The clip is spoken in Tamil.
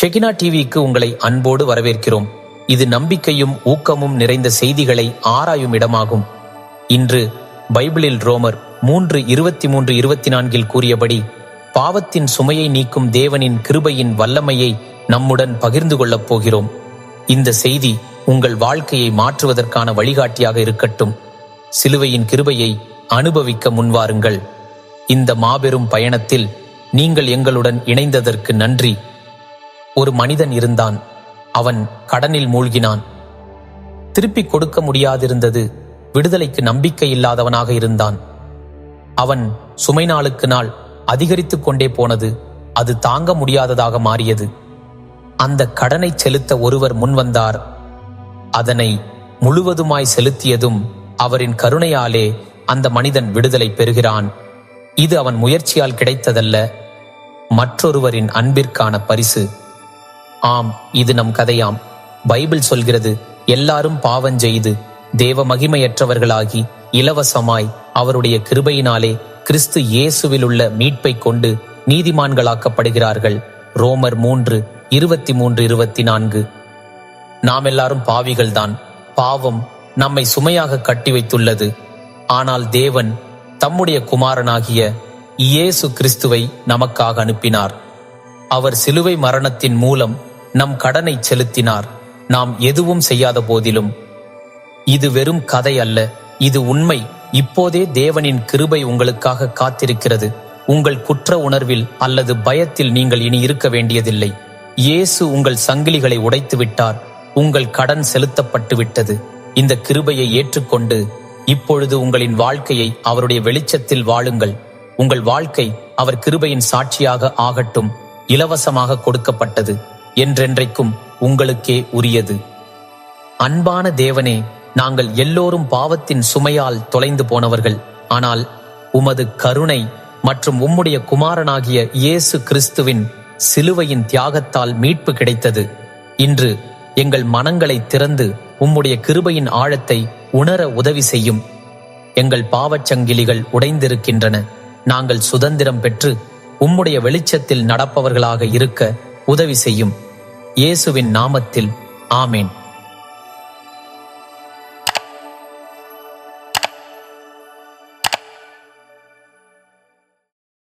ஷெகினா டிவிக்கு உங்களை அன்போடு வரவேற்கிறோம். இது நம்பிக்கையும் ஊக்கமும் நிறைந்த செய்திகளை ஆராயும் இடமாகும். இன்று பைபிளில் ரோமர் மூன்று இருபத்தி மூன்று இருபத்தி நான்கில் கூறியபடி பாவத்தின் சுமையை நீக்கும் தேவனின் கிருபையின் வல்லமையை நம்முடன் பகிர்ந்து கொள்ளப் போகிறோம். இந்த செய்தி உங்கள் வாழ்க்கையை மாற்றுவதற்கான வழிகாட்டியாக இருக்கட்டும். சிலுவையின் கிருபையை அனுபவிக்க முன்வாருங்கள். இந்த மாபெரும் பயணத்தில் நீங்கள் எங்களுடன் இணைந்ததற்கு நன்றி. ஒரு மனிதன் இருந்தான். அவன் கடனில் மூழ்கினான். திருப்பிக் கொடுக்க முடியாதிருந்தது விடுதலைக்கு நம்பிக்கை இல்லாதவனாக இருந்தான். அவன் சுமை நாளுக்கு நாள் அதிகரித்துக் கொண்டே போனது. அது தாங்க முடியாததாக மாறியது. அந்த கடனை செலுத்த ஒருவர் முன்வந்தார் அதனை முழுவதுமாய் செலுத்தியதும் அவரின் கருணையாலே அந்த மனிதன் விடுதலை பெறுகிறான். இது அவன் முயற்சியால் கிடைத்ததல்ல மற்றொருவரின் அன்பிற்கான பரிசு. ஆம் இது நம் கதையாம். பைபிள் சொல்கிறது எல்லாரும் பாவஞ்செய்து தேவ மகிமையற்றவர்களாகி இலவசமாய் அவருடைய கிருபையினாலே கிறிஸ்து இயேசுவில் உள்ள மீட்பை கொண்டு நீதிமான்களாக்கப்படுகிறார்கள். ரோமர் மூன்று இருபத்தி மூன்று இருபத்தி நான்கு நாம் எல்லாரும் பாவிகள்தான். பாவம் நம்மை சுமையாக கட்டி வைத்துள்ளது ஆனால் தேவன் தம்முடைய குமாரனாகிய இயேசு கிறிஸ்துவை நமக்காக அனுப்பினார். அவர் சிலுவை மரணத்தின் மூலம் நம் கடனை செலுத்தினார். நாம் எதுவும் செய்யாத போதிலும். இது வெறும் கதை அல்ல. இது உண்மை. இப்போதே தேவனின் கிருபை உங்களுக்காக காத்திருக்கிறது. உங்கள் குற்ற உணர்வில் அல்லது பயத்தில் நீங்கள் இனி இருக்க வேண்டியதில்லை. இயேசு உங்கள் சங்கிலிகளை உடைத்து விட்டார் உங்கள் கடன் செலுத்தப்பட்டு விட்டது இந்த கிருபையை ஏற்றுக்கொண்டு இப்பொழுது உங்களின் வாழ்க்கையை அவருடைய வெளிச்சத்தில் வாழுங்கள். உங்கள் வாழ்க்கை அவர் கிருபையின் சாட்சியாக ஆகட்டும். இலவசமாக கொடுக்கப்பட்டது என்றென்றைக்கும் உங்களுக்கே உரியது. அன்பான தேவனே நாங்கள் எல்லோரும் பாவத்தின் சுமையால் தொலைந்து போனவர்கள். ஆனால் உமது கருணை மற்றும் உம்முடைய குமாரனாகிய இயேசு கிறிஸ்துவின் சிலுவையின் தியாகத்தால் மீட்பு கிடைத்தது. இன்று எங்கள் மனங்களை திறந்து உம்முடைய கிருபையின் ஆழத்தை உணர உதவி செய்யும். எங்கள் பாவச் சங்கிலிகள் உடைந்திருக்கின்றன. நாங்கள் சுதந்திரம் பெற்று உம்முடைய வெளிச்சத்தில் நடப்பவர்களாக இருக்க உதவி செய்யும். இயேசுவின் நாமத்தில் ஆமேன்.